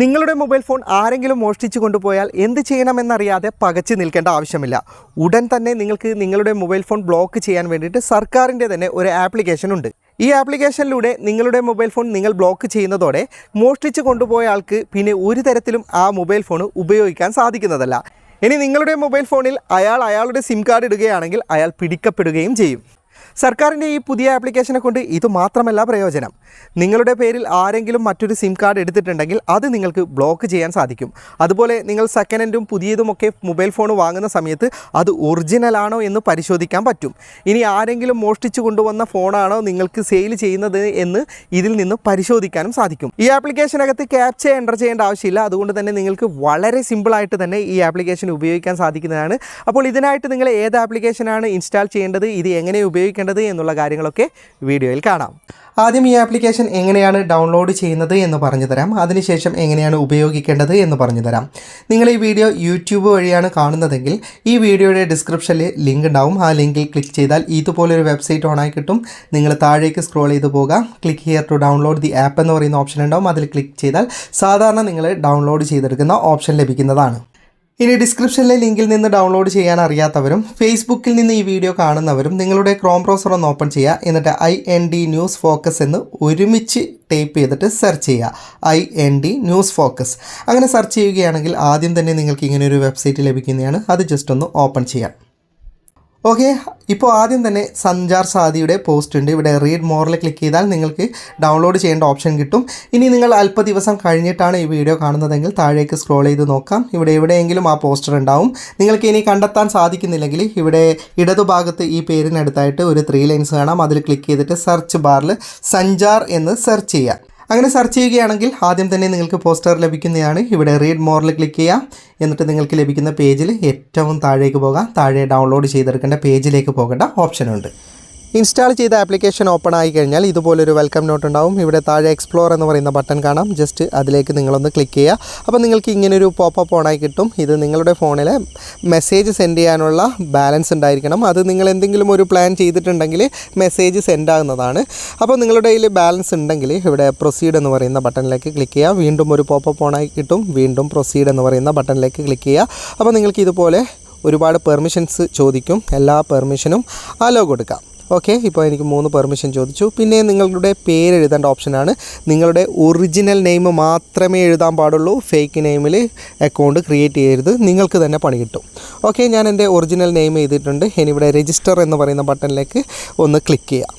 നിങ്ങളുടെ mobile phone ആരെങ്കിലും മോഷ്ടിച്ചു കൊണ്ടുപോയാൽ എന്ത് ചെയ്യണമെന്നറിയാതെ പകച്ചു നിൽക്കേണ്ട ആവശ്യമില്ല. ഉടൻ തന്നെ നിങ്ങൾക്ക് നിങ്ങളുടെ മൊബൈൽ ഫോൺ ബ്ലോക്ക് ചെയ്യാൻ വേണ്ടിയിട്ട് സർക്കാരിന്റെ തന്നെ ഒരു ആപ്ലിക്കേഷൻ ഉണ്ട്. ഈ ആപ്ലിക്കേഷനിലൂടെ നിങ്ങളുടെ മൊബൈൽ ഫോൺ നിങ്ങൾ ബ്ലോക്ക് ചെയ്യുന്നതോടെ മോഷ്ടിച്ചു കൊണ്ടുപോയ ആൾക്ക് പിന്നെ ഒരു തരത്തിലും ആ മൊബൈൽ ഫോൺ ഉപയോഗിക്കാൻ സാധിക്കുന്നതല്ല. ഇനി നിങ്ങളുടെ മൊബൈൽ ഫോണിൽ അയാൾ അയാളുടെ സിം കാർഡ് ഇടുകയാണെങ്കിൽ അയാൾ പിടിക്കപ്പെടുകയും ചെയ്യും. സർക്കാരിന്റെ ഈ പുതിയ ആപ്ലിക്കേഷനെ കൊണ്ട് ഇത് മാത്രമല്ല പ്രയോജനം. നിങ്ങളുടെ പേരിൽ ആരെങ്കിലും മറ്റൊരു സിം കാർഡ് എടുത്തിട്ടുണ്ടെങ്കിൽ അത് നിങ്ങൾക്ക് ബ്ലോക്ക് ചെയ്യാൻ സാധിക്കും. അതുപോലെ നിങ്ങൾ സെക്കൻഡ് ഹാൻഡും പുതിയതുമൊക്കെ മൊബൈൽ ഫോൺ വാങ്ങുന്ന സമയത്ത് അത് ഒറിജിനലാണോ എന്ന് പരിശോധിക്കാൻ പറ്റും. ഇനി ആരെങ്കിലും മോഷ്ടിച്ചു കൊണ്ടുവന്ന ഫോണാണോ നിങ്ങൾക്ക് സെയിൽ ചെയ്യുന്നത് എന്ന് ഇതിൽ നിന്ന് പരിശോധിക്കാനും സാധിക്കും. ഈ ആപ്ലിക്കേഷനകത്ത് ക്യാപ്ച എന്റർ ചെയ്യേണ്ട ആവശ്യമില്ല. അതുകൊണ്ട് തന്നെ നിങ്ങൾക്ക് വളരെ സിമ്പിളായിട്ട് തന്നെ ഈ ആപ്ലിക്കേഷൻ ഉപയോഗിക്കാൻ സാധിക്കുന്നതാണ്. അപ്പോൾ ഇതിനായിട്ട് നിങ്ങൾ ഏത് ആപ്ലിക്കേഷനാണ് ഇൻസ്റ്റാൾ ചെയ്യേണ്ടത്? ഇത് എങ്ങനെ ഉപയോഗിക്കേണ്ടത് എന്നുള്ള കാര്യങ്ങളൊക്കെ വീഡിയോയിൽ കാണാം. ആദ്യം ഈ ആപ്ലിക്കേഷൻ എങ്ങനെയാണ് ഡൗൺലോഡ് ചെയ്യുന്നത് എന്ന് പറഞ്ഞു തരാം. അതിനുശേഷം എങ്ങനെയാണ് ഉപയോഗിക്കേണ്ടത് എന്ന് പറഞ്ഞു തരാം. നിങ്ങൾ ഈ വീഡിയോ യൂട്യൂബ് വഴിയാണ് കാണുന്നതെങ്കിൽ ഈ വീഡിയോയുടെ ഡിസ്ക്രിപ്ഷനിൽ ലിങ്ക് ഉണ്ടാവും. ആ ലിങ്കിൽ ക്ലിക്ക് ചെയ്താൽ ഇതുപോലൊരു വെബ്സൈറ്റ് ഓണായി കിട്ടും. നിങ്ങൾ താഴേക്ക് സ്ക്രോൾ ചെയ്ത് പോകാം. Click here to download the app എന്ന് പറയുന്ന ഓപ്ഷൻ ഉണ്ടാവും. അതിൽ ക്ലിക്ക് ചെയ്താൽ സാധാരണ നിങ്ങൾ ഡൗൺലോഡ് ചെയ്തെടുക്കുന്ന ഓപ്ഷൻ ലഭിക്കുന്നതാണ്. ഇനി ഡിസ്ക്രിപ്ഷനിലെ ലിങ്കിൽ നിന്ന് ഡൗൺലോഡ് ചെയ്യാൻ അറിയാത്തവരും ഫേസ്ബുക്കിൽ നിന്ന് ഈ വീഡിയോ കാണുന്നവരും നിങ്ങളുടെ ക്രോം ബ്രൗസർ ഒന്ന് ഓപ്പൺ ചെയ്യുക. എന്നിട്ട് I N D news focus എന്ന് ഒരുമിച്ച് ടൈപ്പ് ചെയ്തിട്ട് സെർച്ച് ചെയ്യുക. I N D news focus അങ്ങനെ സെർച്ച് ചെയ്യുകയാണെങ്കിൽ ആദ്യം തന്നെ നിങ്ങൾക്ക് ഇങ്ങനെ ഒരു വെബ്സൈറ്റ് ലഭിക്കുന്നതാണ്. അത് ജസ്റ്റ് ഒന്ന് ഓപ്പൺ ചെയ്യാം ഓക്കെ ഇപ്പോൾ ആദ്യം തന്നെ സഞ്ചാർ സാദിയുടെ പോസ്റ്റ് ഉണ്ട്. ഇവിടെ റീഡ് മോറിൽ ക്ലിക്ക് ചെയ്താൽ നിങ്ങൾക്ക് ഡൗൺലോഡ് ചെയ്യേണ്ട ഓപ്ഷൻ കിട്ടും. ഇനി നിങ്ങൾ അല്പ ദിവസം കഴിഞ്ഞിട്ടാണ് ഈ വീഡിയോ കാണുന്നതെങ്കിൽ താഴേക്ക് സ്ക്രോൾ ചെയ്ത് നോക്കാം. ഇവിടെ എവിടെയെങ്കിലും ആ പോസ്റ്റർ ഉണ്ടാവും. നിങ്ങൾക്ക് ഇനി കണ്ടെത്താൻ സാധിക്കുന്നില്ലെങ്കിൽ ഇവിടെ ഇടതുഭാഗത്ത് ഈ പേരിനടുത്തായിട്ട് ഒരു ത്രീ ലൈൻസ് കാണാം. അതിൽ ക്ലിക്ക് ചെയ്തിട്ട് സെർച്ച് ബാറിൽ സഞ്ചാർ എന്ന് സെർച്ച് ചെയ്യാം. അങ്ങനെ സെർച്ച് ചെയ്യുകയാണെങ്കിൽ ആദ്യം തന്നെ നിങ്ങൾക്ക് പോസ്റ്റർ ലഭിക്കുന്നതാണ്. ഇവിടെ റീഡ് മോറിൽ ക്ലിക്ക് ചെയ്യാം. എന്നിട്ട് നിങ്ങൾക്ക് ലഭിക്കുന്ന പേജിൽ ഏറ്റവും താഴേക്ക് പോകാം. താഴെ ഡൗൺലോഡ് ചെയ്തെടുക്കേണ്ട പേജിലേക്ക് പോകേണ്ട ഓപ്ഷനുണ്ട് ഇൻസ്റ്റാൾ ചെയ്ത ആപ്ലിക്കേഷൻ ഓപ്പൺ ആയി കഴിഞ്ഞാൽ ഇതുപോലൊരു വെൽക്കം നോട്ട് ഉണ്ടാവും. ഇവിടെ താഴെ എക്സ്പ്ലോർ എന്ന് പറയുന്ന ബട്ടൺ കാണാം. ജസ്റ്റ് അതിലേക്ക് നിങ്ങളൊന്ന് ക്ലിക്ക് ചെയ്യുക. അപ്പോൾ നിങ്ങൾക്ക് ഇങ്ങനൊരു പോപ്പപ്പ് ഓണായി കിട്ടും. ഇത് നിങ്ങളുടെ ഫോണിൽ മെസ്സേജ് സെൻഡ് ചെയ്യാനുള്ള ബാലൻസ് ഉണ്ടായിരിക്കണം. അത് നിങ്ങൾ എന്തെങ്കിലും ഒരു പ്ലാൻ ചെയ്തിട്ടുണ്ടെങ്കിൽ മെസ്സേജ് സെൻഡ് ആകുന്നതാണ്. അപ്പോൾ നിങ്ങളുടെ കയ്യിൽ ബാലൻസ് ഉണ്ടെങ്കിൽ ഇവിടെ പ്രൊസീഡ് എന്ന് പറയുന്ന ബട്ടണിലേക്ക് ക്ലിക്ക് ചെയ്യുക. വീണ്ടും ഒരു പോപ്പപ്പ് ഓണായി കിട്ടും. വീണ്ടും പ്രൊസീഡ് എന്ന് പറയുന്ന ബട്ടണിലേക്ക് ക്ലിക്ക് ചെയ്യുക. അപ്പോൾ നിങ്ങൾക്ക് ഇതുപോലെ ഒരുപാട് പെർമിഷൻസ് ചോദിക്കും. എല്ലാ പെർമിഷനും അലോ കൊടുക്കാം ഓക്കെ ഇപ്പോൾ എനിക്ക് മൂന്ന് പെർമിഷൻ ചോദിച്ചു. പിന്നെ നിങ്ങളുടെ പേര് എഴുതേണ്ട ഓപ്ഷനാണ്. നിങ്ങളുടെ ഒറിജിനൽ നെയിം മാത്രമേ എഴുതാൻ പാടുള്ളൂ. ഫേക്ക് നെയിമിൽ അക്കൗണ്ട് ക്രിയേറ്റ് ചെയ്യരുത്. നിങ്ങൾക്ക് തന്നെ പണി കിട്ടും. ഓക്കെ ഞാൻ എന്റെ ഒറിജിനൽ നെയിം ചെയ്തിട്ടുണ്ട് ഇനി ഇവിടെ രജിസ്റ്റർ എന്ന് പറയുന്ന ബട്ടണിലേക്ക് ഒന്ന് ക്ലിക്ക് ചെയ്യാം.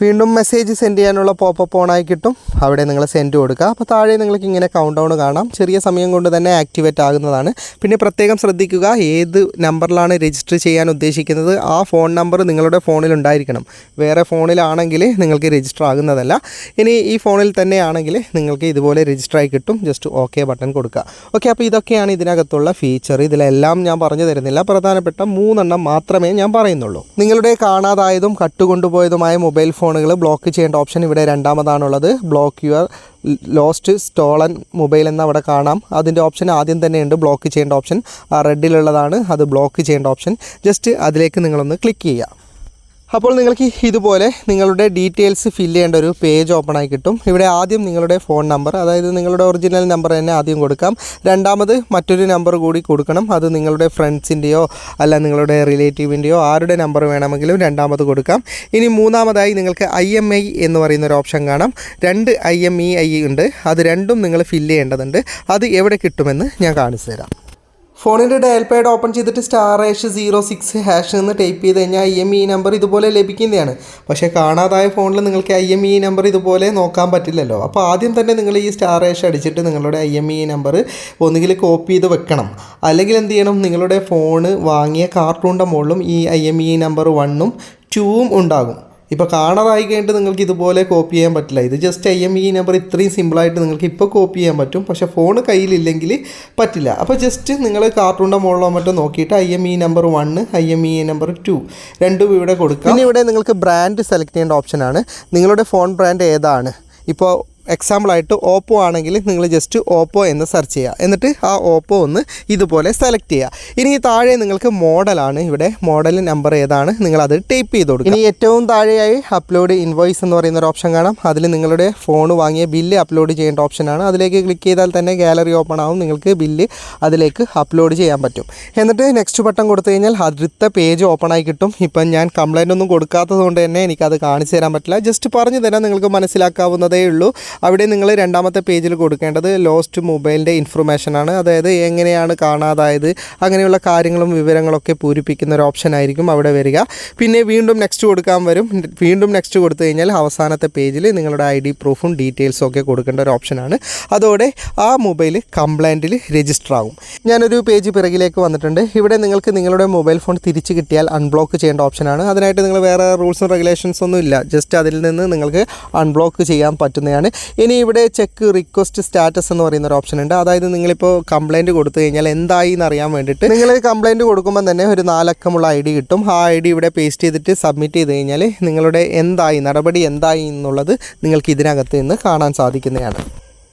വീണ്ടും മെസ്സേജ് സെൻഡ് ചെയ്യാനുള്ള പോപ്പപ്പ് ഓണായി കിട്ടും. അവിടെ നിങ്ങൾ സെൻഡ് കൊടുക്കുക. അപ്പോൾ താഴെ നിങ്ങൾക്ക് ഇങ്ങനെ കൗണ്ട് ഡൗൺ കാണാം. ചെറിയ സമയം കൊണ്ട് തന്നെ ആക്ടിവേറ്റ് ആകുന്നതാണ്. പിന്നെ പ്രത്യേകം ശ്രദ്ധിക്കുക ഏത് നമ്പറിലാണ് രജിസ്റ്റർ ചെയ്യാൻ ഉദ്ദേശിക്കുന്നത്? ആ ഫോൺ നമ്പർ നിങ്ങളുടെ ഫോണിൽ ഉണ്ടായിരിക്കണം. വേറെ ഫോണിലാണെങ്കിൽ നിങ്ങൾക്ക് രജിസ്റ്റർ ആകുന്നതല്ല. ഇനി ഈ ഫോണിൽ തന്നെയാണെങ്കിൽ നിങ്ങൾക്ക് ഇതുപോലെ രജിസ്റ്റർ ആയി കിട്ടും. ജസ്റ്റ് ഓക്കെ ബട്ടൺ കൊടുക്കുക. ഓക്കെ അപ്പോൾ ഇതൊക്കെയാണ് ഇതിനകത്തുള്ള ഫീച്ചർ ഇതിലെല്ലാം ഞാൻ പറഞ്ഞു തരുന്നില്ല. പ്രധാനപ്പെട്ട മൂന്നെണ്ണം മാത്രമേ ഞാൻ പറയുന്നുള്ളൂ. നിങ്ങളുടെ കാണാതായതും കട്ടുകൊണ്ടുപോയതുമായ മൊബൈൽ ഫോണുകൾ ബ്ലോക്ക് ചെയ്യേണ്ട ഓപ്ഷൻ ഇവിടെ രണ്ടാമതാണുള്ളത്. Block your lost stolen mobile എന്ന് അവിടെ കാണാം. അതിന്റെ ഓപ്ഷൻ ആദ്യം തന്നെയുണ്ട് ബ്ലോക്ക് ചെയ്യേണ്ട ഓപ്ഷൻ ആ റെഡിലുള്ളതാണ് അത് ബ്ലോക്ക് ചെയ്യേണ്ട ഓപ്ഷൻ ജസ്റ്റ് അതിലേക്ക് നിങ്ങളൊന്ന് ക്ലിക്ക് ചെയ്യുക. അപ്പോൾ നിങ്ങൾക്ക് ഇതുപോലെ നിങ്ങളുടെ ഡീറ്റെയിൽസ് ഫില്ല് ചെയ്യേണ്ട ഒരു പേജ് ഓപ്പൺ ആയി കിട്ടും. ഇവിടെ ആദ്യം നിങ്ങളുടെ ഫോൺ നമ്പർ അതായത് നിങ്ങളുടെ ഒറിജിനൽ നമ്പർ തന്നെ ആദ്യം കൊടുക്കാം. രണ്ടാമത് മറ്റൊരു നമ്പർ കൂടി കൊടുക്കണം. അത് നിങ്ങളുടെ ഫ്രണ്ട്സിന്റെയോ അല്ല നിങ്ങളുടെ റിലേറ്റീവിന്റെയോ ആരുടെ നമ്പർ വേണമെങ്കിലും രണ്ടാമത് കൊടുക്കാം. ഇനി മൂന്നാമതായി നിങ്ങൾക്ക് ഐ എം ഐ എന്ന് പറയുന്ന ഒരു ഓപ്ഷൻ കാണാം. രണ്ട് ഐ എം ഇ ഐ ഉണ്ട്. അത് രണ്ടും നിങ്ങൾ ഫില്ല് ചെയ്യേണ്ടതുണ്ട്. അത് എവിടെ കിട്ടുമെന്ന് ഞാൻ കാണിച്ചു തരാം ഫോണിന്റെ ഡയൽ പാഡ് ഓപ്പൺ ചെയ്തിട്ട് star hash zero six hash എന്ന് ടൈപ്പ് ചെയ്ത് കഴിഞ്ഞാൽ ഐ എം ഇ നമ്പർ ഇതുപോലെ ലഭിക്കുന്നതാണ്. പക്ഷേ കാണാതായ ഫോണിൽ നിങ്ങൾക്ക് ഐ എം ഇ നമ്പർ ഇതുപോലെ നോക്കാൻ പറ്റില്ലല്ലോ. അപ്പോൾ ആദ്യം തന്നെ നിങ്ങൾ ഈ സ്റ്റാർ ഹാഷ് അടിച്ചിട്ട് നിങ്ങളുടെ ഐ എം ഇ നമ്പർ ഒന്നുകിൽ കോപ്പി ചെയ്ത് വെക്കണം. അല്ലെങ്കിൽ എന്ത് ചെയ്യണം? നിങ്ങളുടെ ഫോണ് വാങ്ങിയ കാർട്ടൂണിന്റെ മുകളിലും ഈ ഐ എം ഇ നമ്പർ വണ്ണും ടൂവും ഉണ്ടാകും. ഇപ്പോൾ കാണാതായി കഴിഞ്ഞിട്ട് നിങ്ങൾക്ക് ഇതുപോലെ കോപ്പി ചെയ്യാൻ പറ്റില്ല. ഇത് just I M E number ഇത്രയും സിമ്പിളായിട്ട് നിങ്ങൾക്ക് ഇപ്പോൾ കോപ്പി ചെയ്യാൻ പറ്റും. പക്ഷെ ഫോൺ കയ്യിലില്ലെങ്കിൽ പറ്റില്ല. അപ്പോൾ ജസ്റ്റ് നിങ്ങൾ കാർട്ടൂണിന്റെ മുകളിലോ മറ്റോ നോക്കിയിട്ട് I M E number one I M E number two രണ്ടും ഇവിടെ കൊടുക്കാം. പിന്നെ ഇവിടെ നിങ്ങൾക്ക് ബ്രാൻഡ് സെലക്ട് ചെയ്യേണ്ട ഓപ്ഷനാണ് നിങ്ങളുടെ ഫോൺ ബ്രാൻഡ് ഏതാണ്? ഇപ്പോൾ എക്സാമ്പിളായിട്ട് ഓപ്പോ ആണെങ്കിൽ നിങ്ങൾ ജസ്റ്റ് ഓപ്പോ എന്ന് സെർച്ച് ചെയ്യുക. എന്നിട്ട് ആ ഓപ്പോ ഒന്ന് ഇതുപോലെ സെലക്ട് ചെയ്യുക. ഇനി താഴെ നിങ്ങൾക്ക് മോഡലാണ് ഇവിടെ മോഡൽ നമ്പർ ഏതാണ് നിങ്ങളത് ടൈപ്പ് ചെയ്ത് കൊടുക്കുക. ഇനി ഏറ്റവും താഴെയായി അപ്ലോഡ് ഇൻവോയ്സ് എന്ന് പറയുന്ന ഒരു ഓപ്ഷൻ കാണാം. അതിൽ നിങ്ങളുടെ ഫോൺ വാങ്ങിയ ബില്ല് അപ്ലോഡ് ചെയ്യേണ്ട ഓപ്ഷനാണ് അതിലേക്ക് ക്ലിക്ക് ചെയ്താൽ തന്നെ ഗാലറി ഓപ്പൺ ആവും. നിങ്ങൾക്ക് ബില്ല് അതിലേക്ക് അപ്ലോഡ് ചെയ്യാൻ പറ്റും. എന്നിട്ട് നെക്സ്റ്റ് ബട്ടൺ കൊടുത്തു കഴിഞ്ഞാൽ അടുത്ത പേജ് ഓപ്പൺ ആയി കിട്ടും. ഇപ്പം ഞാൻ കംപ്ലൈന്റ് ഒന്നും കൊടുക്കാത്തത് കൊണ്ട് തന്നെ എനിക്കത് കാണിച്ചു തരാൻ പറ്റില്ല. ജസ്റ്റ് പറഞ്ഞു തരാം നിങ്ങൾക്ക് മനസ്സിലാക്കാവുന്നതേ ഉള്ളൂ. അവിടെ നിങ്ങൾ രണ്ടാമത്തെ പേജിൽ കൊടുക്കേണ്ടത് ലോസ്റ്റ് മൊബൈലിന്റെ ഇൻഫർമേഷനാണ് അതായത് എങ്ങനെയാണ് കാണാതായത് അങ്ങനെയുള്ള കാര്യങ്ങളും വിവരങ്ങളൊക്കെ പൂരിപ്പിക്കുന്ന ഒരു ഓപ്ഷൻ ആയിരിക്കും അവിടെ വരിക. പിന്നെ വീണ്ടും നെക്സ്റ്റ് കൊടുക്കാൻ വരും. വീണ്ടും നെക്സ്റ്റ് കൊടുത്തു കഴിഞ്ഞാൽ അവസാനത്തെ പേജിൽ നിങ്ങളുടെ ഐ ഡി പ്രൂഫും ഡീറ്റെയിൽസും ഒക്കെ കൊടുക്കേണ്ട ഒരു ഓപ്ഷനാണ് അതോടെ ആ മൊബൈൽ കംപ്ലൈന്റിൽ രജിസ്റ്റർ ആകും ഞാനൊരു പേജ് പിറകിലേക്ക് വന്നിട്ടുണ്ട്. ഇവിടെ നിങ്ങൾക്ക് നിങ്ങളുടെ മൊബൈൽ ഫോൺ തിരിച്ചു കിട്ടിയാൽ അൺബ്ലോക്ക് ചെയ്യേണ്ട ഓപ്ഷനാണ് അതിനായിട്ട് നിങ്ങൾ വേറെ റൂൾസും റെഗുലേഷൻസ് ഒന്നും ഇല്ല. ജസ്റ്റ് അതിൽ നിന്ന് നിങ്ങൾക്ക് അൺബ്ലോക്ക് ചെയ്യാൻ പറ്റുന്നതാണ്. ഇനി ഇവിടെ ചെക്ക് റിക്വസ്റ്റ് സ്റ്റാറ്റസ് എന്ന് പറയുന്ന ഒരു ഓപ്ഷൻ ഉണ്ട്. അതായത് നിങ്ങളിപ്പോൾ കംപ്ലൈന്റ് കൊടുത്തു കഴിഞ്ഞാൽ എന്തായി എന്ന് അറിയാൻ വേണ്ടിയിട്ട് നിങ്ങൾ കംപ്ലൈന്റ് കൊടുക്കുമ്പോൾ തന്നെ ഒരു നാലക്കമുള്ള ഐ ഡി കിട്ടും. ആ ഐ ഡി ഇവിടെ പേസ്റ്റ് ചെയ്തിട്ട് സബ്മിറ്റ് ചെയ്ത് കഴിഞ്ഞാൽ നിങ്ങളുടെ എന്തായി നടപടി എന്തായി എന്നുള്ളത് നിങ്ങൾക്ക് ഇതിനകത്ത് നിന്ന് കാണാൻ സാധിക്കുന്നതാണ്.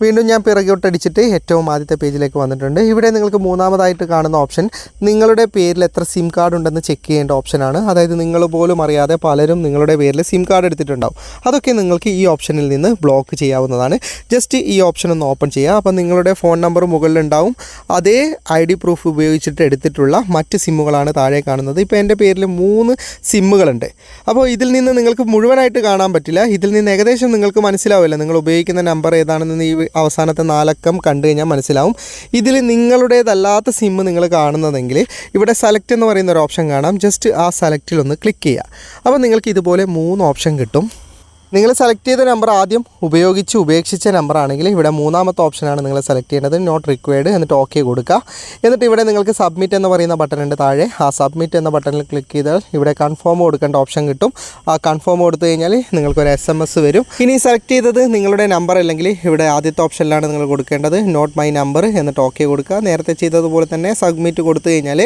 വീണ്ടും ഞാൻ പിറകോട്ടടിച്ചിട്ട് ഏറ്റവും ആദ്യത്തെ പേജിലേക്ക് വന്നിട്ടുണ്ട്. ഇവിടെ നിങ്ങൾക്ക് മൂന്നാമതായിട്ട് കാണുന്ന ഓപ്ഷൻ നിങ്ങളുടെ പേരിൽ എത്ര സിം കാർഡ് ഉണ്ടെന്ന് ചെക്ക് ചെയ്യേണ്ട ഓപ്ഷനാണ്. അതായത് നിങ്ങൾ പോലും അറിയാതെ പലരും നിങ്ങളുടെ പേരിൽ സിം കാർഡ് എടുത്തിട്ടുണ്ടാവും. അതൊക്കെ നിങ്ങൾക്ക് ഈ ഓപ്ഷനിൽ നിന്ന് ബ്ലോക്ക് ചെയ്യാവുന്നതാണ്. ജസ്റ്റ് ഈ ഓപ്ഷൻ ഒന്ന് ഓപ്പൺ ചെയ്യുക. അപ്പോൾ നിങ്ങളുടെ ഫോൺ നമ്പർ മുകളിലുണ്ടാവും. അതേ ഐ ഡി പ്രൂഫ് ഉപയോഗിച്ചിട്ട് എടുത്തിട്ടുള്ള മറ്റ് സിമ്മുകളാണ് താഴെ കാണുന്നത്. ഇപ്പോൾ എന്റെ പേരിൽ മൂന്ന് സിമ്മുകളുണ്ട്. അപ്പോൾ ഇതിൽ നിന്ന് നിങ്ങൾക്ക് മുഴുവനായിട്ട് കാണാൻ പറ്റില്ല. ഇതിൽ നിന്ന് ഏകദേശം നിങ്ങൾക്ക് മനസ്സിലാവില്ല. നിങ്ങൾ ഉപയോഗിക്കുന്ന നമ്പർ ഏതാണെന്ന് ഈ അവസാനത്തെ നാലക്കം കണ്ടു കഴിഞ്ഞാൽ മനസ്സിലാവും. ഇതിൽ നിങ്ങളുടേതല്ലാത്ത സിം നിങ്ങൾ കാണുന്നതെങ്കിൽ ഇവിടെ സെലക്ട് എന്ന് പറയുന്ന ഒരു ഓപ്ഷൻ കാണാം. ജസ്റ്റ് ആ സെലക്റ്റിൽ ഒന്ന് ക്ലിക്ക് ചെയ്യുക. അപ്പോൾ നിങ്ങൾക്ക് ഇതുപോലെ മൂന്ന് ഓപ്ഷൻ കിട്ടും. നിങ്ങൾ സെലക്ട് ചെയ്ത നമ്പർ ആദ്യം ഉപയോഗിച്ച് ഉപേക്ഷിച്ച നമ്പർ ആണെങ്കിൽ ഇവിടെ മൂന്നാമത്തെ ഓപ്ഷനാണ് നിങ്ങൾ സെലക്ട് ചെയ്യേണ്ടത്. നോട്ട് റിക്വയർഡ് എന്നിട്ട് ഓക്കെ കൊടുക്കുക എന്നിട്ട് ഇവിടെ നിങ്ങൾക്ക് സബ്മിറ്റ് എന്ന് പറയുന്ന ബട്ടൺ ഉണ്ട് താഴെ. ആ സബ്മിറ്റ് എന്ന ബട്ടണിൽ ക്ലിക്ക് ചെയ്താൽ ഇവിടെ കൺഫേം കൊടുക്കേണ്ട ഓപ്ഷൻ കിട്ടും. ആ കൺഫേം കൊടുത്തു കഴിഞ്ഞാൽ നിങ്ങൾക്കൊരു എസ് എം എസ് വരും. ഇനി സെലക്ട് ചെയ്തത് നിങ്ങളുടെ നമ്പർ അല്ലെങ്കിൽ ഇവിടെ ആദ്യത്തെ ഓപ്ഷനിലാണ് നിങ്ങൾ കൊടുക്കേണ്ടത്. നോട്ട് മൈ നമ്പർ എന്നിട്ട് ഓക്കെ കൊടുക്കുക നേരത്തെ ചെയ്തതുപോലെ തന്നെ സബ്മിറ്റ് കൊടുത്തു കഴിഞ്ഞാൽ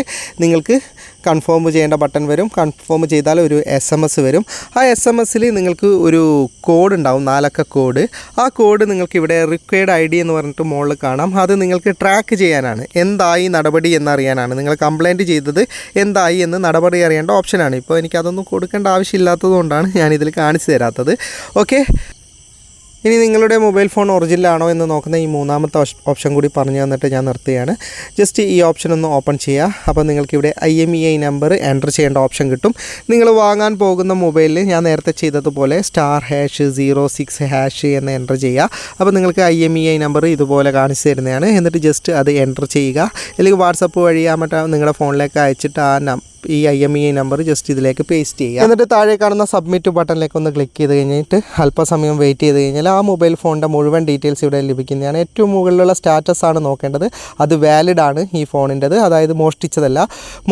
നിങ്ങൾക്ക് കൺഫേം ചെയ്യേണ്ട ബട്ടൺ വരും. കൺഫേം ചെയ്താൽ ഒരു എസ് എം എസ് വരും. ആ എസ് എം എസ്സിൽ നിങ്ങൾക്ക് ഒരു കോഡ് ഉണ്ടാവും നാലക്ക കോഡ് ആ കോഡ് നിങ്ങൾക്ക് ഇവിടെ റിക്വയർഡ് ഐ ഡി എന്ന് പറഞ്ഞിട്ട് മുകളിൽ കാണാം. അത് നിങ്ങൾക്ക് ട്രാക്ക് ചെയ്യാനാണ്. എന്തായി നടപടി എന്നറിയാനാണ്. നിങ്ങൾ കംപ്ലയിന്റ് ചെയ്തത് എന്തായി എന്ന് നടപടി അറിയേണ്ട ഓപ്ഷനാണ് ഇപ്പോൾ എനിക്കതൊന്നും കൊടുക്കേണ്ട ആവശ്യമില്ലാത്തതുകൊണ്ടാണ് ഞാനിതിൽ കാണിച്ചു തരാത്തത്. ഓക്കെ ഇനി നിങ്ങളുടെ മൊബൈൽ ഫോൺ ഒറിജിനലാണോ എന്ന് നോക്കുന്ന ഈ മൂന്നാമത്തെ ഓപ്ഷൻ കൂടി പറഞ്ഞു തന്നിട്ട് ഞാൻ നിർത്തുകയാണ്. ജസ്റ്റ് ഈ ഓപ്ഷൻ ഒന്ന് ഓപ്പൺ ചെയ്യുക. അപ്പോൾ നിങ്ങൾക്ക് ഇവിടെ I M E I number enter ചെയ്യേണ്ട ഓപ്ഷൻ കിട്ടും. നിങ്ങൾ വാങ്ങാൻ പോകുന്ന മൊബൈലിൽ ഞാൻ നേരത്തെ ചെയ്തതുപോലെ star hash zero six hash എന്ന് എന്റർ ചെയ്യുക. അപ്പോൾ നിങ്ങൾക്ക് I M E I number ഇതുപോലെ കാണിച്ചു തരുന്നതാണ്. എന്നിട്ട് ജസ്റ്റ് അത് എന്റർ ചെയ്യുക. അല്ലെങ്കിൽ വാട്സപ്പ് വഴി ആ മറ്റേ നിങ്ങളുടെ ഫോണിലേക്ക് അയച്ചിട്ട് ആ ഈ I M E number just ഇതിലേക്ക് പേസ്റ്റ് ചെയ്യുക. എന്നിട്ട് താഴെ കാണുന്ന സബ്മിറ്റ് ബട്ടണിലേക്ക് ഒന്ന് ക്ലിക്ക് ചെയ്ത് കഴിഞ്ഞിട്ട് അല്പസമയം വെയിറ്റ് ചെയ്ത് കഴിഞ്ഞാൽ ആ മൊബൈൽ ഫോണിന്റെ മുഴുവൻ ഡീറ്റെയിൽസ് ഇവിടെ ലഭിക്കുന്നതാണ്. ഏറ്റവും മുകളിലുള്ള സ്റ്റാറ്റസ് ആണ് നോക്കേണ്ടത്. അത് വാലിഡ് ആണ് ഈ ഫോണിന്റെത് അതായത് മോഷ്ടിച്ചതല്ല.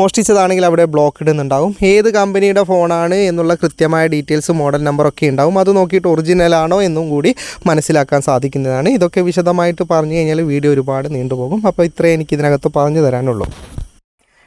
മോഷ്ടിച്ചതാണെങ്കിൽ അവിടെ ബ്ലോക്ക് ഇടുന്നുണ്ടാവും ഏത് കമ്പനിയുടെ ഫോണാണ് എന്നുള്ള കൃത്യമായ ഡീറ്റെയിൽസ് മോഡൽ നമ്പറൊക്കെ ഉണ്ടാവും. അത് നോക്കിയിട്ട് ഒറിജിനലാണോ എന്നും കൂടി മനസ്സിലാക്കാൻ സാധിക്കുന്നതാണ്. ഇതൊക്കെ വിശദമായിട്ട് പറഞ്ഞു കഴിഞ്ഞാൽ വീഡിയോ ഒരുപാട് നീണ്ടുപോകും. അപ്പോൾ ഇത്രേ എനിക്ക് ഇതിനകത്ത് പറഞ്ഞു തരാനുള്ളൂ.